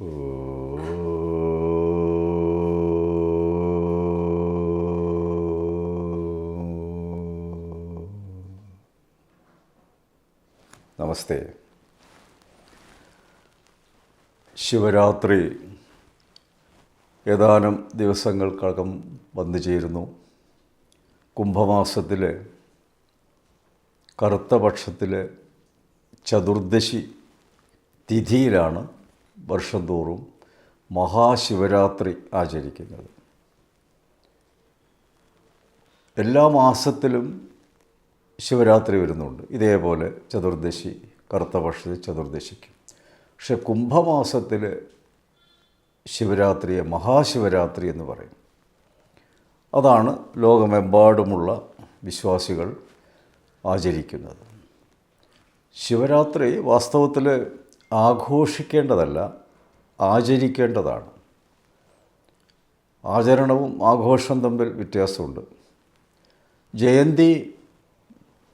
നമസ്തേ. ശിവരാത്രി ഏതാനും ദിവസങ്ങൾക്കകം വന്നു ചേരുന്നു. കുംഭമാസത്തിലെ കറുത്ത പക്ഷത്തിലെ ചതുർദശി തിഥിയിലാണ് വർഷം തോറും മഹാശിവരാത്രി ആചരിക്കുന്നത്. എല്ലാ മാസത്തിലും ശിവരാത്രി വരുന്നുണ്ട്. ഇതേപോലെ ചതുർദശി കറുത്ത പക്ഷത്തിൽ ചതുർദശിക്ക്. പക്ഷെ കുംഭമാസത്തിൽ ശിവരാത്രിയെ മഹാശിവരാത്രി എന്ന് പറയും. അതാണ് ലോകമെമ്പാടുമുള്ള വിശ്വാസികൾ ആചരിക്കുന്നത്. ശിവരാത്രി വാസ്തവത്തിൽ ആഘോഷിക്കേണ്ടതല്ല ആചരിക്കേണ്ടതാണ്. ആചരണവും ആഘോഷം തമ്മിൽ വ്യത്യാസമുണ്ട്. ജയന്തി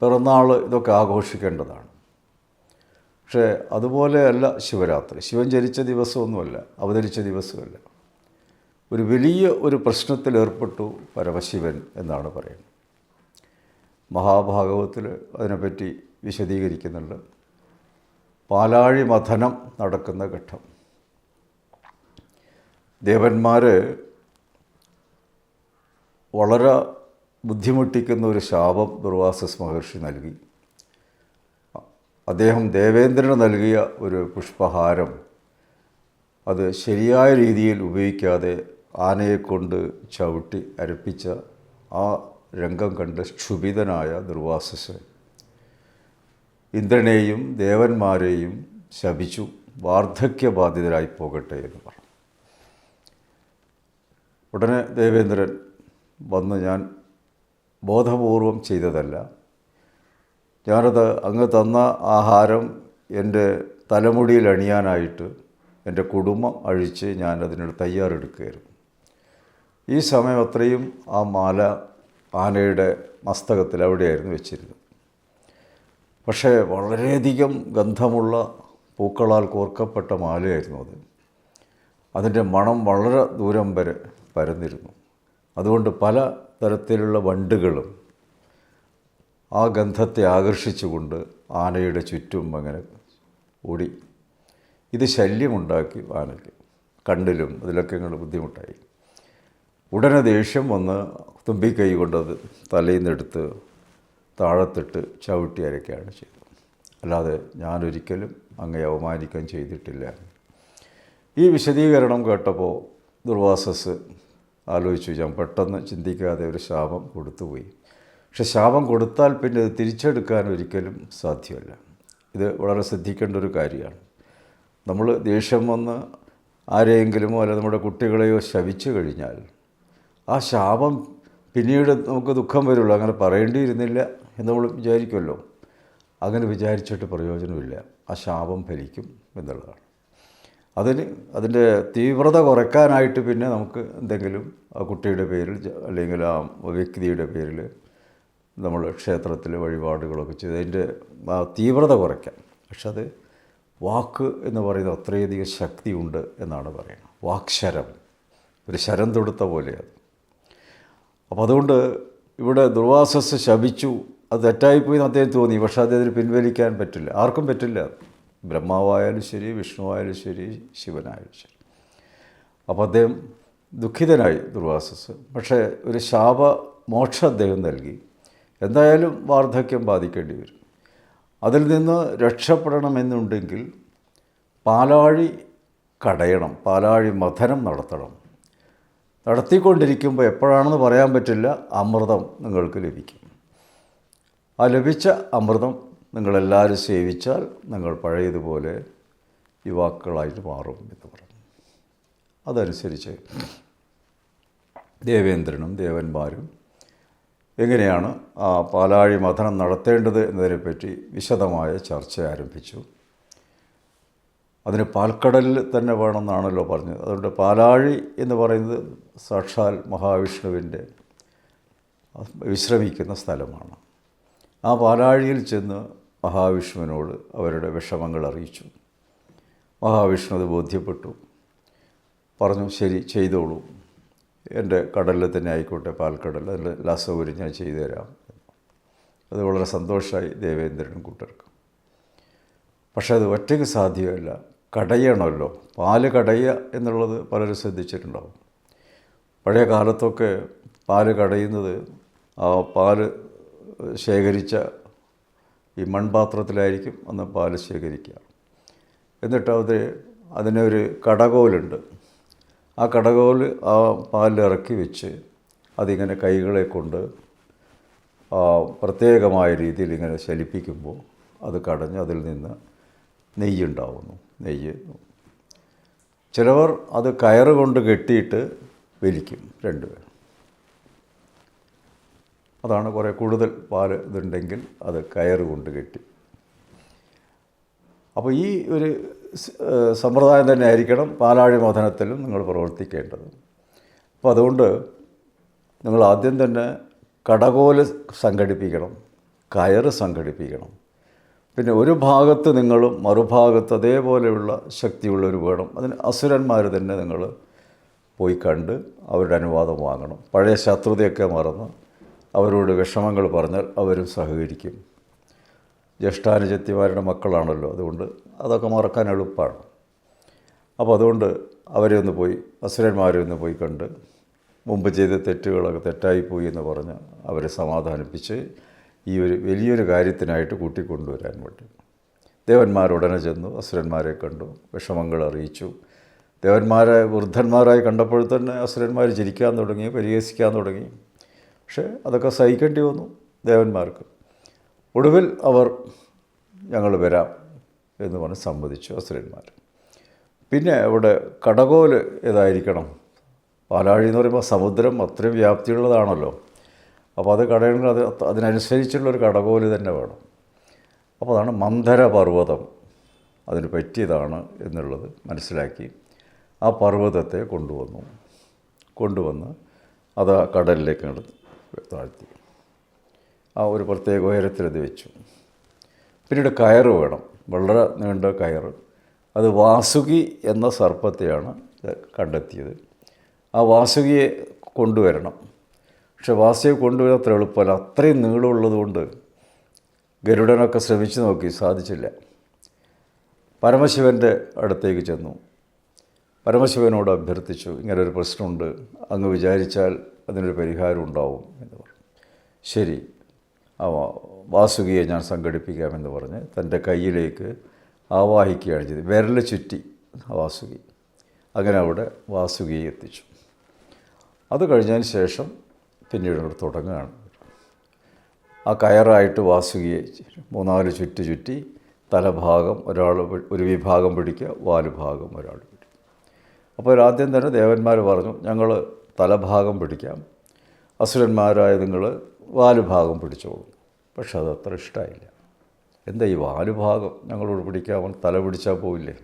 പിറന്നാൾ ഇതൊക്കെ ആഘോഷിക്കേണ്ടതാണ്. പക്ഷേ അതുപോലെയല്ല ശിവരാത്രി. ശിവൻ ജനിച്ച ദിവസമൊന്നുമല്ല അവതരിച്ച ദിവസമല്ല. ഒരു വലിയ ഒരു പ്രശ്നത്തിൽ ഏർപ്പെട്ടു പരമശിവൻ എന്നാണ് പറയുന്നത്. മഹാഭാഗവത്തിൽ അതിനെപ്പറ്റി വിശദീകരിക്കുന്നുണ്ട്. പാലാഴി മഥനം നടക്കുന്ന ഘട്ടം. ദേവന്മാർ വളരെ ബുദ്ധിമുട്ടിക്കുന്ന ഒരു ശാപം ദുർവാസസ് മഹർഷി നൽകി. അദ്ദേഹം ദേവേന്ദ്രന് നൽകിയ ഒരു പുഷ്പഹാരം അത് ശരിയായ രീതിയിൽ ഉപയോഗിക്കാതെ ആനയെക്കൊണ്ട് ചവിട്ടി അരപ്പിച്ച ആ രംഗം കണ്ട് ക്ഷുഭിതനായ ദുർവാസസ് ഇന്ദ്രനെയും ദേവന്മാരെയും ശപിച്ചു. വാർദ്ധക്യബാധിതരായി പോകട്ടെ എന്ന് പറഞ്ഞു. ഉടനെ ദേവേന്ദ്രൻ വന്ന് ഞാൻ ബോധപൂർവം ചെയ്തതല്ല. ഞാനത് അങ്ങ് തന്ന ആഹാരം എന്റെ തലമുടിയിൽ അണിയാനായിട്ട് എന്റെ കുടുംബം അഴിച്ച് ഞാൻ അതിനൊരു തയ്യാറെടുക്കുകയായിരുന്നു. ഈ സമയം അത്രയും ആ മാല ആനയുടെ മസ്തകത്തിൽ അവിടെയായിരുന്നു വെച്ചിരുന്നത്. പക്ഷേ വളരെയധികം ഗന്ധമുള്ള പൂക്കളാൽ കോർക്കപ്പെട്ട മാലയായിരുന്നു അത്. അതിന്റെ മണം വളരെ ദൂരം വരെ പരന്നിരുന്നു. അതുകൊണ്ട് പല തരത്തിലുള്ള വണ്ടുകളും ആ ഗന്ധത്തെ ആകർഷിച്ചുകൊണ്ട് ആനയുടെ ചുറ്റും അങ്ങനെ ഓടി. ഇത് ശല്യമുണ്ടാക്കി ആനയ്ക്ക്. കണ്ണിലും അതിലൊക്കെ ഇങ്ങനെ ബുദ്ധിമുട്ടായി. ഉടനെ ദേഷ്യം വന്ന് തുമ്പിക്കൈ കൊണ്ടത് തലയിൽ നിന്നെടുത്ത് താഴത്തിട്ട് ചവിട്ടി അരയ്ക്കുകയാണ് ചെയ്തത്. അല്ലാതെ ഞാനൊരിക്കലും അങ്ങയെ അവമാനിക്കാൻ ചെയ്തിട്ടില്ല. ഈ വിശദീകരണം കേട്ടപ്പോൾ ദുർവാസസ് ആലോചിച്ചു ഞാൻ പെട്ടെന്ന് ചിന്തിക്കാതെ ഒരു ശാപം കൊടുത്തുപോയി. പക്ഷെ ശാപം കൊടുത്താൽ പിന്നെ ഇത് തിരിച്ചെടുക്കാൻ ഒരിക്കലും സാധ്യമല്ല. ഇത് വളരെ ശ്രദ്ധിക്കേണ്ട ഒരു കാര്യമാണ്. നമ്മൾ ദേഷ്യം വന്ന് ആരെയെങ്കിലുമോ അല്ല നമ്മുടെ കുട്ടികളെയോ ശവിച്ചു കഴിഞ്ഞാൽ ആ ശാപം പിന്നീട് നമുക്ക് ദുഃഖം വരുള്ളൂ. അങ്ങനെ പറയേണ്ടിയിരുന്നില്ല. എന്ന് നമ്മൾ വിചാരിക്കുമല്ലോ. അങ്ങനെ വിചാരിച്ചിട്ട് പ്രയോജനമില്ല. ആ ശാപം ഫലിക്കും എന്നുള്ളതാണ്. അതിന് അതിന്റെ തീവ്രത കുറയ്ക്കാനായിട്ട് പിന്നെ നമുക്ക് എന്തെങ്കിലും ആ കുട്ടിയുടെ പേരിൽ അല്ലെങ്കിൽ ആ വ്യക്തിയുടെ പേരിൽ നമ്മൾ ക്ഷേത്രത്തിൽ വഴിപാടുകളൊക്കെ ചെയ്ത് അതിന്റെ ആ തീവ്രത കുറയ്ക്കാം. പക്ഷെ അത് വാക്ക് എന്ന് പറയുന്നത് അത്രയധികം ശക്തിയുണ്ട് എന്നാണ് പറയുന്നത്. വാക്ശരം. ഒരു ശരം തൊടുത്ത പോലെയാണ്. അപ്പോൾ അതുകൊണ്ട് ഇവിടെ ദുർവാസസ് ശപിച്ചു. അത് തെറ്റായിപ്പോയി എന്ന് അദ്ദേഹം തോന്നി. പക്ഷെ അദ്ദേഹത്തിന് പിൻവലിക്കാൻ പറ്റില്ല. ആർക്കും പറ്റില്ല. ബ്രഹ്മാവായാലും ശരി വിഷ്ണുവായാലും ശരി ശിവനായാലും ശരി. അപ്പോൾ അദ്ദേഹം ദുഃഖിതനായി ദുർവാസസ്. പക്ഷേ ഒരു ശാപ മോക്ഷം അദ്ദേഹം നൽകി. എന്തായാലും വാർദ്ധക്യം ബാധിക്കേണ്ടി വരും. അതിൽ നിന്ന് രക്ഷപ്പെടണമെന്നുണ്ടെങ്കിൽ പാലാഴി കടയണം പാലാഴി മഥനം നടത്തണം. നടത്തിക്കൊണ്ടിരിക്കുമ്പോൾ എപ്പോഴാണെന്ന് പറയാൻ പറ്റില്ല. അമൃതം നിങ്ങൾക്ക് ലഭിക്കും. ആ ലഭിച്ച അമൃതം നിങ്ങളെല്ലാവരും സേവിച്ചാൽ നിങ്ങൾ പഴയതുപോലെ യുവാക്കളായിട്ട് മാറും എന്ന് പറഞ്ഞു. അതനുസരിച്ച് ദേവേന്ദ്രനും ദേവന്മാരും എങ്ങനെയാണ് ആ പാലാഴി മഥനം നടത്തേണ്ടത് എന്നതിനെപ്പറ്റി വിശദമായ ചർച്ച ആരംഭിച്ചു. അതിന് പാൽക്കടലിൽ തന്നെ വേണമെന്നാണല്ലോ പറഞ്ഞത്. അതുകൊണ്ട് പാലാഴി എന്ന് പറയുന്നത് സാക്ഷാൽ മഹാവിഷ്ണുവിന്റെ വിശ്രമിക്കുന്ന സ്ഥലമാണ്. ആ പാലാഴിയിൽ ചെന്ന് മഹാവിഷ്ണുവിനോട് അവരുടെ വിഷമങ്ങൾ അറിയിച്ചു. മഹാവിഷ്ണു അത് ബോധ്യപ്പെട്ടു. പറഞ്ഞു ശരി ചെയ്തോളൂ. എന്റെ കടലിൽ തന്നെ ആയിക്കോട്ടെ പാൽക്കടൽ. അതിൽ ലാസൗകര്യം ഞാൻ ചെയ്തു തരാം അത് വളരെ സന്തോഷമായി ദേവേന്ദ്രനും കൂട്ടർക്കും. പക്ഷേ അത് ഒറ്റയ്ക്ക് സാധ്യമല്ല. കടയണമല്ലോ. പാൽ കടയുക എന്നുള്ളത് പലരും ശ്രദ്ധിച്ചിട്ടുണ്ടാവും. പഴയ കാലത്തൊക്കെ പാൽ കടയുന്നത് ആ പാൽ ശേഖരിച്ച ഈ മൺപാത്രത്തിലായിരിക്കും അന്ന് പാൽ ശേഖരിക്കുക. എന്നിട്ട് അത് അതിനൊരു കടകോലുണ്ട്. ആ കടകോൽ ആ പാലിൽ ഇറക്കി വെച്ച് അതിങ്ങനെ കൈകളെ കൊണ്ട് പ്രത്യേകമായ രീതിയിൽ ഇങ്ങനെ ചലിപ്പിക്കുമ്പോൾ അത് കടഞ്ഞ് അതിൽ നിന്ന് നെയ്യുണ്ടാവുന്നു. നെയ്യ്. ചിലവർ അത് കയറ് കൊണ്ട് കെട്ടിയിട്ട് വലിക്കും രണ്ടുപേർ അതാണ് കുറേ കൂടുതൽ പാൽ ഇതുണ്ടെങ്കിൽ അത് കയറ് കൊണ്ട് കെട്ടി. അപ്പോൾ ഈ ഒരു സമ്പ്രദായം തന്നെ ആയിരിക്കണം പാലാഴി മഥനത്തിലും നിങ്ങൾ പ്രവർത്തിക്കേണ്ടത്. അപ്പോൾ അതുകൊണ്ട് നിങ്ങൾ ആദ്യം തന്നെ കടകോൽ സംഘടിപ്പിക്കണം കയറ് സംഘടിപ്പിക്കണം. പിന്നെ ഒരു ഭാഗത്ത് നിങ്ങളും മറുഭാഗത്ത് അതേപോലെയുള്ള ശക്തിയുള്ളവർ വേണം. അതിന് അസുരന്മാർ തന്നെ നിങ്ങൾ പോയി കണ്ട് അവരുടെ അനുവാദം വാങ്ങണം. പഴയ ശത്രുതയൊക്കെ മറന്ന് അവരോട് വിഷമങ്ങൾ പറഞ്ഞാൽ അവരും സഹകരിക്കും. ജ്യേഷ്ഠാനുജത്തിമാരുടെ മക്കളാണല്ലോ അതുകൊണ്ട് അതൊക്കെ മറക്കാൻ എളുപ്പമാണ്. അപ്പോൾ അതുകൊണ്ട് അവരെ ഒന്ന് പോയി അസുരന്മാരെ ഒന്ന് പോയി കണ്ട് മുമ്പ് ചെയ്ത തെറ്റുകളൊക്കെ തെറ്റായിപ്പോയി എന്ന് പറഞ്ഞ് അവരെ സമാധാനിപ്പിച്ച് ഈ ഒരു വലിയൊരു കാര്യത്തിനായിട്ട് കൂട്ടിക്കൊണ്ടുവരാൻ വേണ്ടി. ദേവന്മാരുടനെ ചെന്നു അസുരന്മാരെ കണ്ടു വിഷമങ്ങൾ അറിയിച്ചു. ദേവന്മാരെ വൃദ്ധന്മാരായി കണ്ടപ്പോൾ തന്നെ അസുരന്മാർ ചിരിക്കാൻ തുടങ്ങി പരിഹസിക്കാൻ തുടങ്ങി. പക്ഷേ അതൊക്കെ സഹിക്കേണ്ടി വന്നു ദേവന്മാർക്ക്. ഒടുവിൽ അവർ ഞങ്ങൾ വരാം എന്ന് പറഞ്ഞ് സമ്മതിച്ചു അസുരന്മാർ. പിന്നെ അവിടെ കടകോൽ ഏതായിരിക്കണം? പാലാഴി എന്ന് പറയുമ്പോൾ സമുദ്രം അത്രയും വ്യാപ്തിയുള്ളതാണല്ലോ. അപ്പോൾ അത് കടയണമെങ്കിൽ അത് അതിനനുസരിച്ചുള്ളൊരു കടകോൽ തന്നെ വേണം. അപ്പോൾ അതാണ് മന്ധര പർവതം. അതിന് പറ്റിയതാണ് എന്നുള്ളത് മനസ്സിലാക്കി ആ പർവതത്തെ കൊണ്ടുവന്നു. കൊണ്ടുവന്ന് അത് ആ കടലിലേക്ക് അങ്ങട് താഴ്ത്തി. ആ ഒരു പ്രത്യേക ഉയരത്തിലത് വെച്ചു. പിന്നീട് കയറ് വേണം. വളരെ നീണ്ട കയറ്. അത് വാസുകി എന്ന സർപ്പത്തെയാണ് കണ്ടെത്തിയത്. ആ വാസുകിയെ കൊണ്ടുവരണം. പക്ഷെ വാസുകിയെ കൊണ്ടുവരാൻ അത്ര എളുപ്പമല്ല. അത്രയും നീളമുള്ളത് കൊണ്ട് ഗരുഡനൊക്കെ ശ്രമിച്ചു നോക്കി. സാധിച്ചില്ല. പരമശിവന്റെ അടുത്തേക്ക് ചെന്നു. പരമശിവനോട് അഭ്യർത്ഥിച്ചു. ഇങ്ങനൊരു പ്രശ്നമുണ്ട്. അങ്ങ് വിചാരിച്ചാൽ അതിനൊരു പരിഹാരം ഉണ്ടാവും എന്ന് പറഞ്ഞു. ശരി. ആ വാസുകിയെ ഞാൻ സംഘടിപ്പിക്കാമെന്ന് പറഞ്ഞ് തന്റെ കയ്യിലേക്ക് ആവാഹിക്കുകയാണ് ചെയ്തത്. വിരൽ ചുറ്റി വാസുകി. അങ്ങനെ അവിടെ വാസുകിയെ എത്തിച്ചു. അത് കഴിഞ്ഞതിന് ശേഷം പിന്നീട് അവിടെ തുടങ്ങുകയാണ്. ആ കയറായിട്ട് വാസുകിയെ മൂന്നാൽ ചുറ്റി ചുറ്റി തലഭാഗം ഒരാൾ ഒരു വിഭാഗം പിടിക്കുക വാലുഭാഗം ഒരാൾ പിടിക്കുക. അപ്പോൾ ആദ്യം തന്നെ ദേവന്മാർ പറഞ്ഞു ഞങ്ങൾ തലഭാഗം പിടിക്കാം. അസുരന്മാരായ നിങ്ങൾ വാലുഭാഗം പിടിച്ചോളൂ. പക്ഷെ അത് അത്ര ഇഷ്ടമായില്ല എന്താ ഈ വാലുഭാഗം ഞങ്ങളോട് പിടിക്കാമോ തല പിടിച്ചാൽ പോവില്ലേ?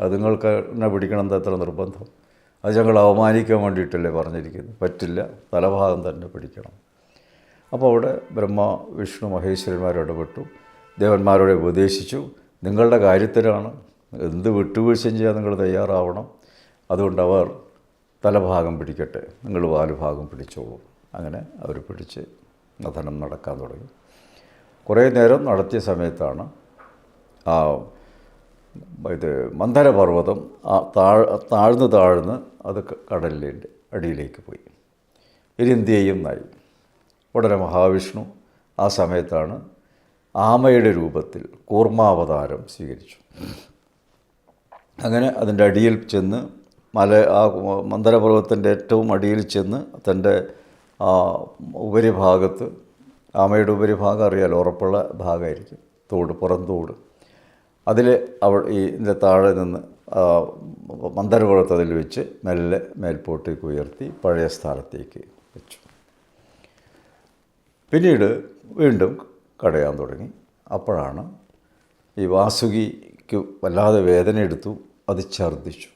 അത് നിങ്ങൾക്ക് എന്നെ പിടിക്കണം എന്താ എത്ര നിർബന്ധം? അത് ഞങ്ങൾ അവമാനിക്കാൻ വേണ്ടിയിട്ടല്ലേ പറഞ്ഞിരിക്കുന്നത്. പറ്റില്ല. തലഭാഗം തന്നെ പിടിക്കണം. അപ്പോൾ അവിടെ ബ്രഹ്മ വിഷ്ണു മഹേശ്വരന്മാർ ഇടപെട്ടു. ദേവന്മാരോട് ഉപദേശിച്ചു. നിങ്ങളുടെ കാര്യത്തിലാണ് എന്ത് വിട്ടുവീഴ്ചയും ചെയ്യാൻ നിങ്ങൾ തയ്യാറാവണം. അതുകൊണ്ട് അവർ തലഭാഗം പിടിക്കട്ടെ. നിങ്ങൾ വാലുഭാഗം പിടിച്ചോളൂ. അങ്ങനെ അവർ പിടിച്ച് നഥനം നടക്കാൻ തുടങ്ങി. കുറേ നേരം നടത്തിയ സമയത്താണ് ആ ഇത് മന്ദരപർവതം ആ താഴ് താഴ്ന്ന് താഴ്ന്ന് അത് കടലിന്റെ അടിയിലേക്ക് പോയി. ഇനി എന്ത് ഉടനെ മഹാവിഷ്ണു ആ സമയത്താണ് ആമയുടെ രൂപത്തിൽ കൂർമാവതാരം സ്വീകരിച്ചു. അങ്ങനെ അതിന്റെ അടിയിൽ ചെന്ന് മല ആ മന്ദരപർവതത്തിന്റെ ഏറ്റവും അടിയിൽ ചെന്ന് തന്റെ ഉപരിഭാഗത്ത് ആമയുടെ ഉപരിഭാഗം അറിയാലോ ഉറപ്പുള്ള ഭാഗമായിരിക്കും തോട് പുറം തോട്. അതിൽ അവൾ ഈ ഇതിന്റെ താഴെ നിന്ന് മന്ദരപുറത്ത് അതിൽ വെച്ച് മെല്ലെ മേൽപോട്ടേക്ക് ഉയർത്തി പഴയ സ്ഥാനത്തേക്ക് വെച്ചു. പിന്നീട് വീണ്ടും കടയാൻ തുടങ്ങി. അപ്പോഴാണ് ഈ വാസുകിക്ക് വല്ലാതെ വേദന എടുത്തു അത് ഛർദ്ദിച്ചു.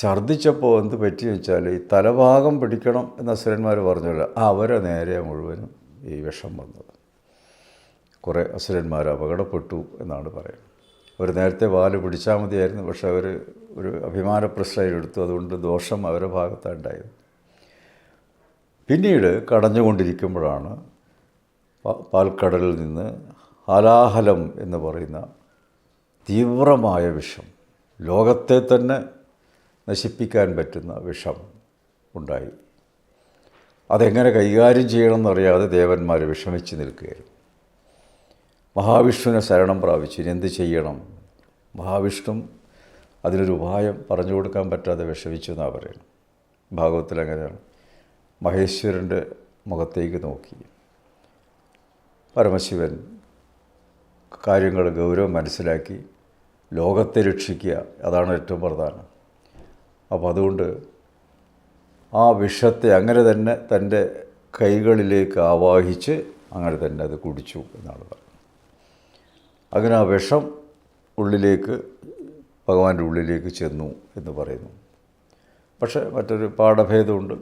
ഛർദ്ദിച്ചപ്പോൾ എന്ത് പറ്റിയെന്ന് വെച്ചാൽ ഈ തലഭാഗം പിടിക്കണം എന്ന് അസുരന്മാർ പറഞ്ഞല്ലോ. അവരെ നേരെ മുഴുവനും ഈ വിഷം വന്നത്. കുറേ അസുരന്മാർ അപകടപ്പെട്ടു എന്നാണ് പറയുന്നത്. അവർ നേരത്തെ വാൽ പിടിച്ചാൽ മതിയായിരുന്നു പക്ഷെ അവർ ഒരു അഭിമാന പ്രശ്നമെടുത്തു അതുകൊണ്ട് ദോഷം അവരുടെ ഭാഗത്താണ് ഉണ്ടായത്. പിന്നീട് കടഞ്ഞുകൊണ്ടിരിക്കുമ്പോഴാണ് പാൽക്കടലിൽ നിന്ന് ഹലാഹലം എന്ന് പറയുന്ന തീവ്രമായ വിഷം. ലോകത്തെ തന്നെ നശിപ്പിക്കാൻ പറ്റുന്ന വിഷം ഉണ്ടായി. അതെങ്ങനെ കൈകാര്യം ചെയ്യണമെന്നറിയാതെ ദേവന്മാർ വിഷമിച്ച് നിൽക്കുകയായിരുന്നു. മഹാവിഷ്ണുവിനെ ശരണം പ്രാപിച്ചു. ഇനി എന്ത് ചെയ്യണം? മഹാവിഷ്ണു അതിനൊരു ഉപായം പറഞ്ഞു കൊടുക്കാൻ പറ്റാതെ വിഷമിച്ചു എന്നാണ് പറയുന്നത്. ഭാഗവത്തിൽ അങ്ങനെയാണ്. മഹേശ്വരന്റെ മുഖത്തേക്ക് നോക്കി. പരമശിവൻ കാര്യങ്ങൾ ഗൗരവം മനസ്സിലാക്കി ലോകത്തെ രക്ഷിക്കുക. അതാണ് ഏറ്റവും പ്രധാനം. അപ്പോൾ അതുകൊണ്ട് ആ വിഷത്തെ അങ്ങനെ തന്നെ തന്റെ കൈകളിലേക്ക് ആവാഹിച്ച് അങ്ങനെ തന്നെ അത് കുടിച്ചു എന്നാണ് പറയുന്നത്. അങ്ങനെ ആ വിഷം ഉള്ളിലേക്ക് ഭഗവാന്റെ ഉള്ളിലേക്ക് ചെന്നു എന്ന് പറയുന്നു. പക്ഷേ മറ്റൊരു പാഠഭേദമുണ്ട്.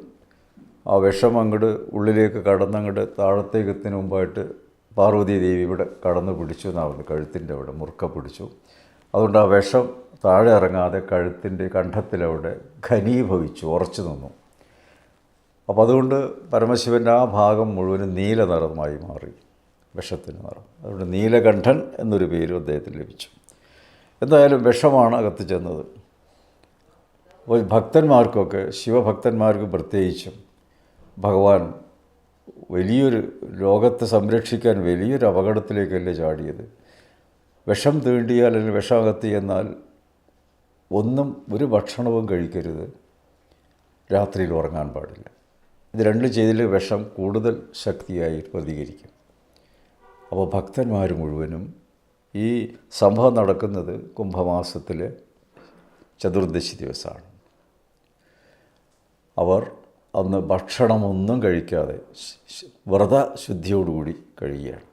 ആ വിഷം അങ്ങോട്ട് ഉള്ളിലേക്ക് കടന്നങ്ങോട്ട് താഴത്തേക്ക് എത്തിന് മുമ്പായിട്ട് പാർവതി ദേവി ഇവിടെ കടന്നു പിടിച്ചു എന്നാവുന്നു കഴുത്തിന്റെ അവിടെ മുറുക്ക പിടിച്ചു. അതുകൊണ്ട് ആ വിഷം താഴെ ഇറങ്ങാതെ കഴുത്തിന്റെ കണ്ഠത്തിലവിടെ ഘനീഭവിച്ചു ഉറച്ചു നിന്നു. അപ്പോൾ അതുകൊണ്ട് പരമശിവന്റെ ആ ഭാഗം മുഴുവനും നീല നിറമായി മാറി വിഷത്തിന് നിറം. അതുകൊണ്ട് നീലകണ്ഠൻ എന്നൊരു പേരും അദ്ദേഹത്തിന് ലഭിച്ചു. എന്തായാലും വിഷമാണ് അകത്ത് ചെന്നത്. അപ്പോൾ ഭക്തന്മാർക്കൊക്കെ ശിവഭക്തന്മാർക്ക് പ്രത്യേകിച്ചും ഭഗവാൻ വലിയൊരു ലോകത്തെ സംരക്ഷിക്കാൻ വലിയൊരു അപകടത്തിലേക്കല്ലേ ചാടിയത്? വിഷം തീണ്ടിയാൽ അല്ലെങ്കിൽ വിഷം അകത്ത് ചെന്നാൽ ഒന്നും ഒരു ഭക്ഷണവും കഴിക്കരുത്. രാത്രിയിൽ ഉറങ്ങാൻ പാടില്ല. ഇത് രണ്ടും ചെയ്തിൽ വിഷം കൂടുതൽ ശക്തിയായി പ്രതികരിക്കും. അപ്പോൾ ഭക്തന്മാർ മുഴുവനും ഈ സംഭവം നടക്കുന്നത് കുംഭമാസത്തിലെ ചതുർദശി ദിവസമാണ്. അവർ അന്ന് ഭക്ഷണമൊന്നും കഴിക്കാതെ വ്രത ശുദ്ധിയോടുകൂടി കഴിയുകയാണ്.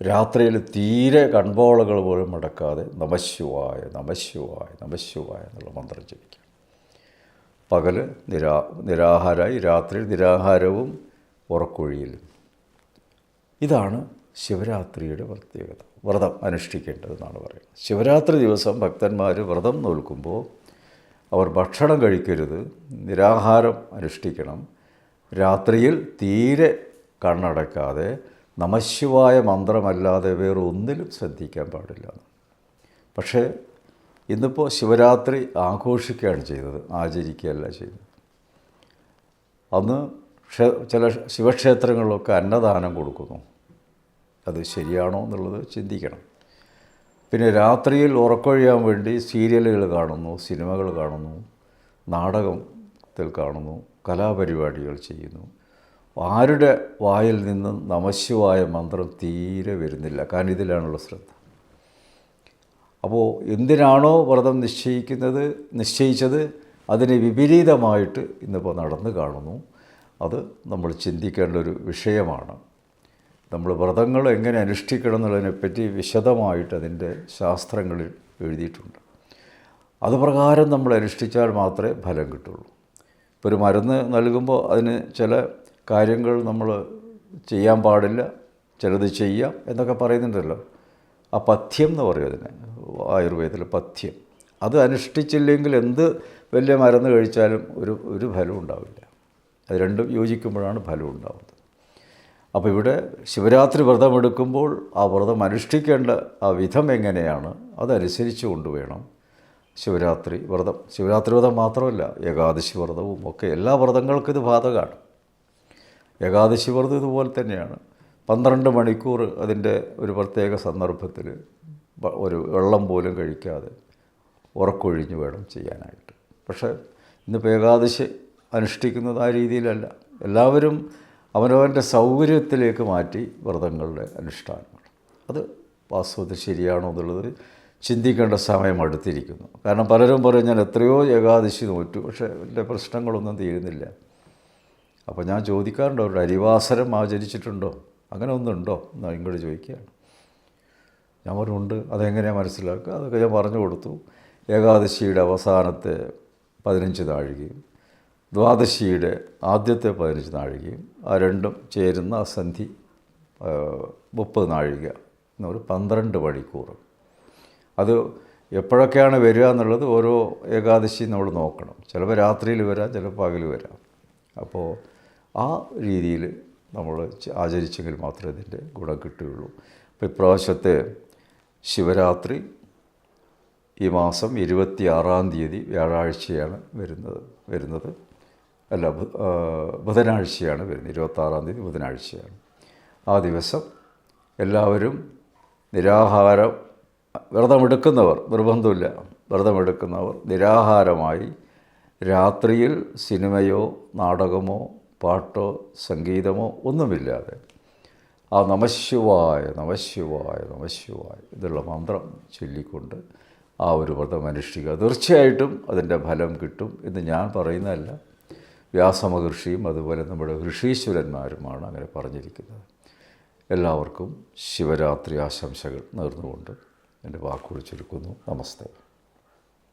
രാത്രിയിൽ തീരെ കൺപോളകൾ പോലും മടക്കാതെ നമശിവായ നമശിവായ നമശിവായ എന്നുള്ള മന്ത്രം ജപിക്കുക. പകൽ നിരാ നിരാഹാരമായി രാത്രിയിൽ നിരാഹാരവും ഉറക്കൊഴിയലും ഇതാണ് ശിവരാത്രിയുടെ പ്രത്യേകത. വ്രതം അനുഷ്ഠിക്കേണ്ടതെന്നാണ് പറയുന്നത്. ശിവരാത്രി ദിവസം ഭക്തന്മാർ വ്രതം നോൽക്കുമ്പോൾ അവർ ഭക്ഷണം കഴിക്കരുത് നിരാഹാരം അനുഷ്ഠിക്കണം രാത്രിയിൽ തീരെ കണ്ണടക്കാതെ നമശിവായ മന്ത്രമല്ലാതെ വേറെ ഒന്നിലും ശ്രദ്ധിക്കാൻ പാടില്ല. പക്ഷേ ഇന്നിപ്പോൾ ശിവരാത്രി ആഘോഷിക്കുകയാണ് ചെയ്തത് ആചരിക്കുകയല്ല ചെയ്തത്. അന്ന് ചില ശിവക്ഷേത്രങ്ങളിലൊക്കെ അന്നദാനം കൊടുക്കുന്നു. അത് ശരിയാണോ എന്നുള്ളത് ചിന്തിക്കണം. പിന്നെ രാത്രിയിൽ ഉറക്കൊഴിയാൻ വേണ്ടി സീരിയലുകൾ കാണുന്നു സിനിമകൾ കാണുന്നു നാടകത്തിൽ കാണുന്നു കലാപരിപാടികൾ ചെയ്യുന്നു. ആരുടെ വായിൽ നിന്നും നമശിവായ മന്ത്രം തീരെ വരുന്നില്ല? കാരണം ഇതിലാണുള്ള ശ്രദ്ധ. അപ്പോൾ എന്തിനാണോ വ്രതം നിശ്ചയിക്കുന്നത് നിശ്ചയിച്ചത്? അതിന് വിപരീതമായിട്ട് ഇന്നിപ്പോൾ നടന്നു കാണുന്നു. അത് നമ്മൾ ചിന്തിക്കേണ്ട ഒരു വിഷയമാണ്. നമ്മൾ വ്രതങ്ങൾ എങ്ങനെ അനുഷ്ഠിക്കണം എന്നുള്ളതിനെപ്പറ്റി വിശദമായിട്ട് അതിന്റെ ശാസ്ത്രങ്ങളിൽ എഴുതിയിട്ടുണ്ട്. അതുപ്രകാരം നമ്മൾ അനുഷ്ഠിച്ചാൽ മാത്രമേ ഫലം കിട്ടുള്ളൂ. ഇപ്പോൾ ഒരു മരുന്ന് നൽകുമ്പോൾ അതിന് ചില കാര്യങ്ങൾ നമ്മൾ ചെയ്യാൻ പാടില്ല ചിലത് ചെയ്യാം എന്നൊക്കെ പറയുന്നുണ്ടല്ലോ. ആ പഥ്യം എന്ന് പറയും അതിന് ആയുർവേദത്തിൽ പഥ്യം. അത് അനുഷ്ഠിച്ചില്ലെങ്കിൽ എന്ത് വലിയ മരുന്ന് കഴിച്ചാലും ഒരു ഒരു ഫലവും ഉണ്ടാവില്ല. അത് രണ്ടും യോജിക്കുമ്പോഴാണ് ഫലം ഉണ്ടാവുന്നത്. അപ്പോൾ ഇവിടെ ശിവരാത്രി വ്രതം എടുക്കുമ്പോൾ ആ വ്രതം അനുഷ്ഠിക്കേണ്ട ആ വിധം എങ്ങനെയാണ് അതനുസരിച്ച് കൊണ്ടുവേണം ശിവരാത്രി വ്രതം. ശിവരാത്രി വ്രതം മാത്രമല്ല ഏകാദശി വ്രതവും ഒക്കെ എല്ലാ വ്രതങ്ങൾക്കും ഇത് ബാധകമാണ്. ഏകാദശി വ്രതം ഇതുപോലെ തന്നെയാണ്. പന്ത്രണ്ട് മണിക്കൂർ അതിന്റെ ഒരു പ്രത്യേക സന്ദർഭത്തിൽ ഒരു വെള്ളം പോലും കഴിക്കാതെ ഉറക്കൊഴിഞ്ഞ് വേണം ചെയ്യാനായിട്ട്. പക്ഷേ ഇന്നിപ്പോൾ ഏകാദശി അനുഷ്ഠിക്കുന്നത് ആ രീതിയിലല്ല. എല്ലാവരും അവനവന്റെ സൗകര്യത്തിലേക്ക് മാറ്റി വ്രതങ്ങളുടെ അനുഷ്ഠാനങ്ങൾ. അത് വാസ്തവത്തിൽ ശരിയാണോ എന്നുള്ളത് ചിന്തിക്കേണ്ട സമയം അടുത്തിരിക്കുന്നു. കാരണം പലരും പറയും ഞാൻ എത്രയോ ഏകാദശി നോറ്റു പക്ഷേ എന്റെ പ്രശ്നങ്ങളൊന്നും തീരുന്നില്ല. അപ്പോൾ ഞാൻ ചോദിക്കാറുണ്ട് അവരുടെ അരിവാസരം ആചരിച്ചിട്ടുണ്ടോ? അങ്ങനെ ഒന്നുണ്ടോ? എന്ന് ഇങ്ങോട്ട് ചോദിക്കുകയാണ്. ഞാൻ പറഞ്ഞുണ്ട് അതെങ്ങനെയാണ് മനസ്സിലാക്കുക? അതൊക്കെ ഞാൻ പറഞ്ഞു കൊടുത്തു. ഏകാദശിയുടെ അവസാനത്തെ പതിനഞ്ച് നാഴികയും ദ്വാദശിയുടെ ആദ്യത്തെ പതിനഞ്ച് നാഴികയും ആ രണ്ടും ചേരുന്ന ആ സന്ധി മുപ്പത് നാഴിക എന്ന് ഒരു പന്ത്രണ്ട് മണിക്കൂർ. അത് എപ്പോഴൊക്കെയാണ് വരിക എന്നുള്ളത് ഓരോ ഏകാദശി നമ്മൾ നോക്കണം. ചിലപ്പോൾ രാത്രിയിൽ വരാം ചിലപ്പോൾ പകൽ വരാം. അപ്പോൾ ആ രീതിയിൽ നമ്മൾ ആചരിച്ചെങ്കിൽ മാത്രമേ ഇതിന്റെ ഗുണം കിട്ടുകയുള്ളൂ. അപ്പോൾ ഇപ്രാവശ്യത്തെ ശിവരാത്രി ഈ മാസം ഇരുപത്തിയാറാം തീയതി വ്യാഴാഴ്ചയാണ് വരുന്നത് വരുന്നത്. അല്ല ബുധനാഴ്ചയാണ് വരുന്നത്. ഇരുപത്താറാം തീയതി ബുധനാഴ്ചയാണ്. ആ ദിവസം എല്ലാവരും നിരാഹാരം വ്രതമെടുക്കുന്നവർ നിർബന്ധമില്ല. വ്രതമെടുക്കുന്നവർ നിരാഹാരമായി രാത്രിയിൽ സിനിമയോ നാടകമോ പാട്ടോ സംഗീതമോ ഒന്നുമില്ലാതെ. ആ നമശിവായ നമശിവായ നമശിവായ ഇതുള്ള മന്ത്രം ചൊല്ലിക്കൊണ്ട് ആ ഒരു വ്രതം അനുഷ്ഠിക്കുക. തീർച്ചയായിട്ടും അതിന്റെ ഫലം കിട്ടും എന്ന് ഞാൻ പറയുന്നതല്ല. വ്യാസമഹർഷിയും അതുപോലെ നമ്മുടെ ഋഷീശ്വരന്മാരുമാണ് അങ്ങനെ പറഞ്ഞിരിക്കുന്നത്. എല്ലാവർക്കും ശിവരാത്രി ആശംസകൾ നേർന്നുകൊണ്ട് എന്റെ വാക്കുകൾ ചുരുക്കുന്നു നമസ്തേ.